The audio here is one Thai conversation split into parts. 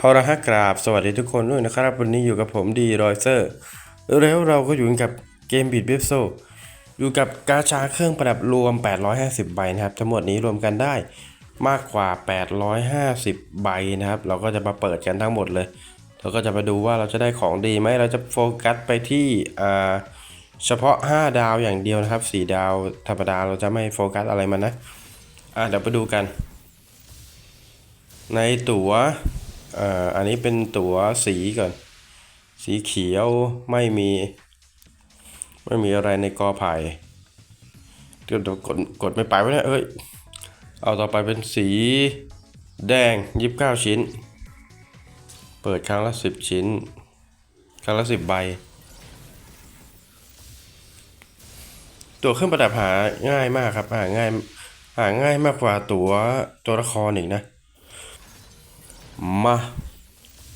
เอาละฮะกราบสวัสดีทุกคนด้วยนะครับ วันนี้อยู่กับผมดีรอยเซอร์ แล้วเราก็อยู่กับเกมบีดเบฟโซอยู่กับกาชาเครื่องประดับรวม 850 ใบนะครับ ทั้งหมดนี้รวมกันได้มากกว่า 850 ใบนะครับ เราก็จะมาเปิดกันทั้งหมดเลย เราก็จะมาดูว่าเราจะได้ของดีไหมเราจะโฟกัสไปที่เฉพาะ 5 ดาวอย่างเดียวนะครับ 4 ดาวธรรมดาเราจะไม่โฟกัสอะไรมันนะอะเดี๋ยวไปดูกัน ในตัว๋ว อ่ออันนี้เป็นตั๋วสีก่อน สีเขียวไม่มี ไม่มีอะไรในกอไผ่เดี๋ยวกดกดไม่ไปวะเนี่ยเอ้ย เอาต่อไปเป็นสีแดงยี่สิบเก้าชิ้น เปิดครั้งละสิบชิ้น ครั้งละสิบใบ ตัวเครื่องประดับหาง่ายมากครับหาง่ายหาง่ายมากกว่าตัวตัวละครอีกนะ มา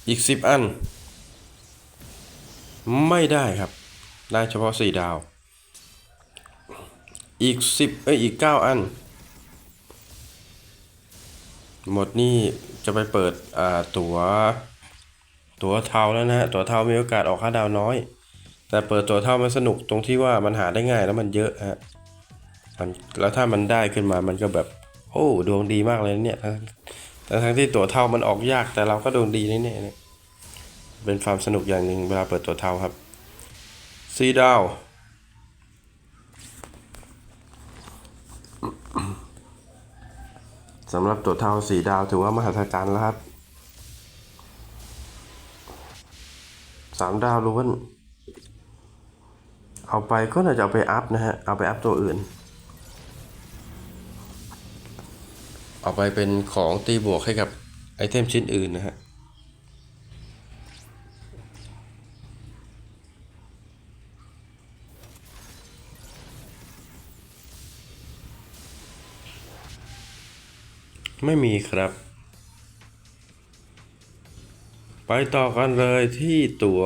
อีกสิบอัน ไม่ได้ครับ ได้เฉพาะสี่ดาว อีกสิบเอ้ยอีกเก้าอัน หมดนี่จะไปเปิดอ่าตัวตัวเทาแล้วนะฮะ ตัวเทามีโอกาสออกค่าดาวน้อย แต่เปิดตัวเทามันสนุกตรงที่ว่ามันหาได้ง่ายแล้วมันเยอะฮะมันแล้วถ้ามันได้ขึ้นมามันก็แบบ โอ้ดวงดีมากเลยเนี่ยท แต่ทั้งที่ตัวเท่ามันออกยากแต่เราก็โดวงดีแน่ๆเนี่ยเป็นความสนุกอย่างหนึ่งเวลาเปิดตัวเท่าครับซีดาวสำหรับตัวเท่าสีดาวถือว่ามหัศจรรย์แล้วครับสามดาวล้วน เอาไปก็น่าจะเอาไปอัพนะฮะ เอาไปอัพตัวอื่น เอาไปเป็นของตีบวกให้กับไอเทมชิ้นอื่นนะฮะไม่มีครับ ไปต่อกันเลยที่ตัว๋ว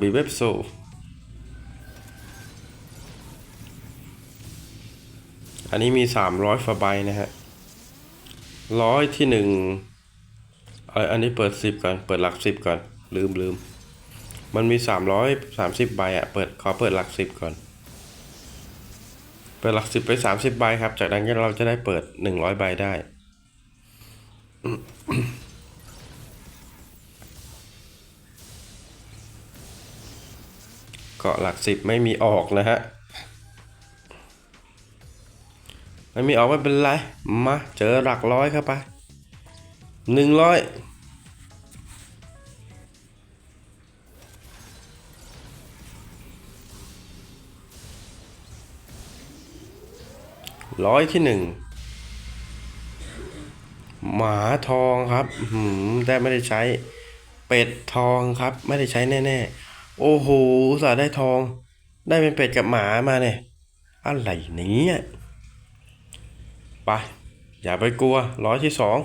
บีเว็บโซอันนี้มี 300ฝาใบนะฮะ ร้อยที่หนึ่งเอยอันนี้เปิด10ก่อน เปิดหลัก10ก่อน ลืมลืม มันมี330ใบอะเปิดขอเปิดหลัก10ก่อน เปิดหลัก10ไป30ใบครับ จากนั้นเราจะได้เปิด100ใบได้ เกาะหลัก10ไม่มีออกนะฮะ ไม่มีออกไม่เป็นไรมาเจอหลักร้อยเข้าไปหนึ่งร้อยร้อยที่หนึ่งหมาทองครับหืมแต่ไม่ได้ใช้ เป็ดทองครับ ไม่ได้ใช้แน่ๆ โอ้โหสาได้ทอง ได้เป็นเป็ดกับหมามาเนี่ย อะไรเนี่ย ไป อย่าไปกลัวร้อยที่สอง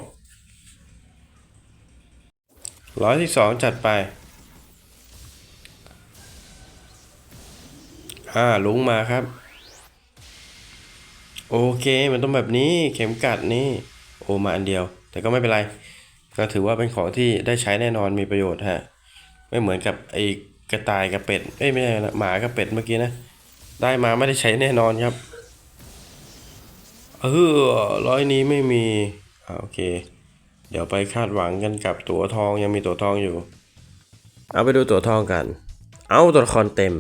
ร้อยที่สองจัดไป อ่าลุงมาครับ โอเคมันต้องแบบนี้เข็มกัดนี่ โอมาอันเดียว แต่ก็ไม่เป็นไร ก็ถือว่าเป็นของที่ได้ใช้แน่นอนมีประโยชน์ฮะ ไม่เหมือนกับไอ้กระต่ายกับเป็ดเอ้ยไม่ใช่นะหมากับเป็ดเมื่อกี้นะ ได้มาไม่ได้ใช้แน่นอนครับ เออร้อยนี้ไม่มีอ่าโอเค เดี๋ยวไปคาดหวังกันกับตั๋วทองยังมีตั๋วทองอยู่ เอาไปดูตั๋วทองกัน เอาตัวละครเต็ม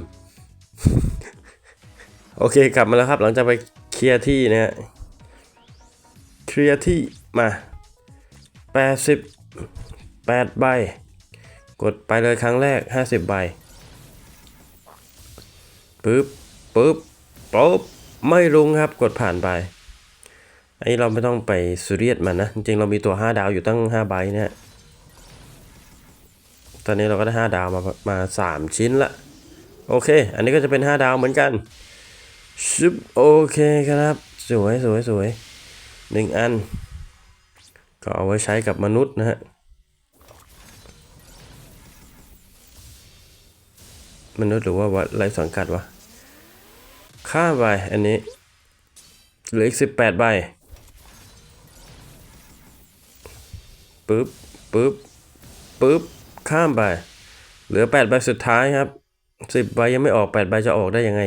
โอเคกลับมาแล้วครับ หลังจากไปเคลียร์ที่นะฮะเคลียร์ที่มา88ใบ กดไปเลยครั้งแรก 50 ใบปึ๊บปึ๊บปุ๊บไม่ลงครับกดผ่านไป อันนี้เราไม่ต้องไปซีเรียสมันนะ จริงเรามีตัว 5 ดาวอยู่ตั้ง 5 ใบเนี่ยตอนนี้เราก็ได้ 5 ดาวมามา3ชิ้นละ โอเค อันนี้ก็จะเป็น 5 ดาวเหมือนกันชุบโอเคครับ สวยสวยสวยหนึ่งอัน ก็เอาไว้ใช้กับมนุษย์นะฮะมนุษย์หรือว่าวัดไรสังกัดวะค่าไปอันนี้เหลืออีกสิบแปดใบ ปึ๊บปึ๊บปุ๊บข้ามไป เหลือแปดใบสุดท้ายครับสิบใบยังไม่ออกแปดใบจะออกได้ยังไง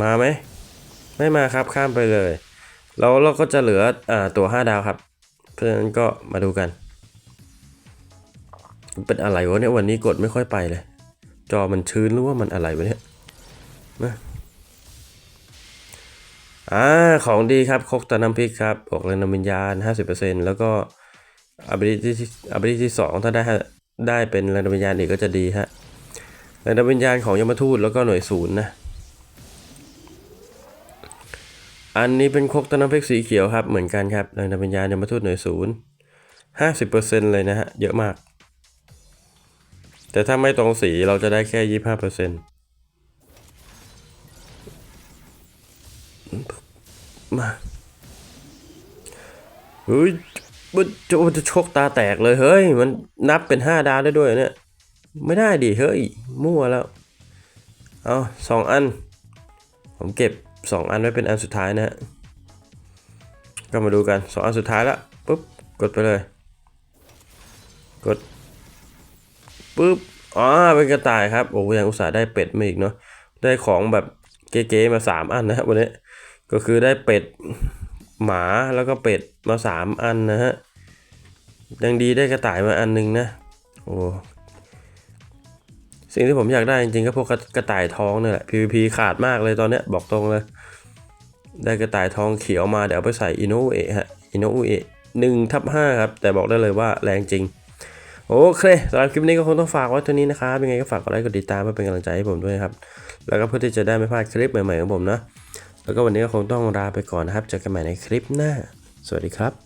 มาไหมไม่มาครับข้ามไปเลยเราเราก็จะเหลืออ่าตัว 5 ดาวครับ เพราะฉะนั้นก็มาดูกัน เป็นอะไรวะเนี่ยวันนี้กดไม่ค่อยไปเลย จอมันชื้นหรือว่ามันอะไรวะเนี่ยมา อ่าของดีครับคกตาน้ำพริกครับบวกแรงนำวิญญาณ 50%แล้วก็ ability ที่ ability ที่สองถ้าได้ได้เป็นแรงนำวิญญาณอีกก็จะดีฮะแรงนำวิญญาณของยมทูตแล้วก็หน่วยศูนย์นะ อันนี้เป็นคกต้นน้ำพริกสีเขียวครับ เหมือนกันครับแรงดันวิญญาณยมทูตหน่วยศูนย์ห้าสิบเปอร์เซ็นต์เลยนะฮะ เยอะมาก แต่ถ้าไม่ตรงสีเราจะได้แค่ยี่ห้าเปอร์เซ็นต์ มาเฮ้ยมันจะมันจะชกตาแตกเลยเฮ้ย มันนับเป็นห้าดาวได้ด้วยเนี่ย ไม่ได้ดิเฮ้ย มั่วแล้ว เอาสองอัน ผมเก็บ2อันไว้เป็นอันสุดท้ายนะฮะ ก็มาดูกัน2อันสุดท้ายละปุ๊บ กดไปเลย กดปุ๊บอ๋อเป็นกระต่ายครับ โอ้ยังอุตส่าห์ได้เป็ดมาอีกเนาะ ได้ของแบบเก๋ๆมา3อันนะครับวันนี้ ก็คือได้เป็ดหมาแล้วก็เป็ดมา 3 อันนะฮะยังดีได้กระต่ายมาอันหนึงนะโอ้สิ่งที่ผมอยากได้จริงๆก็พวกกระกระต่ายทองนี่แหละ PVP ขาดมากเลยตอนเนี้ยบอกตรงเลย ได้กระต่ายทองเขียวมาเดี๋ยวไปใส่อินโนเอะฮะอินโนเอะหนึ่งทับห้าครับ แต่บอกได้เลยว่าแรงจริง โอเคสำหรับคลิปนี้ก็คงต้องฝากไว้เท่านี้นะครับยังไงก็ฝากกดไลค์กดติดตามเพื่อเป็นกำลังใจให้ผมด้วยครับ แล้วก็เพื่อที่จะได้ไม่พลาดคลิปใหม่ๆของผมนะ แล้วก็วันนี้ก็คงต้องลาไปก่อนนะครับเจอกันใหม่ในคลิปหน้า สวัสดีครับ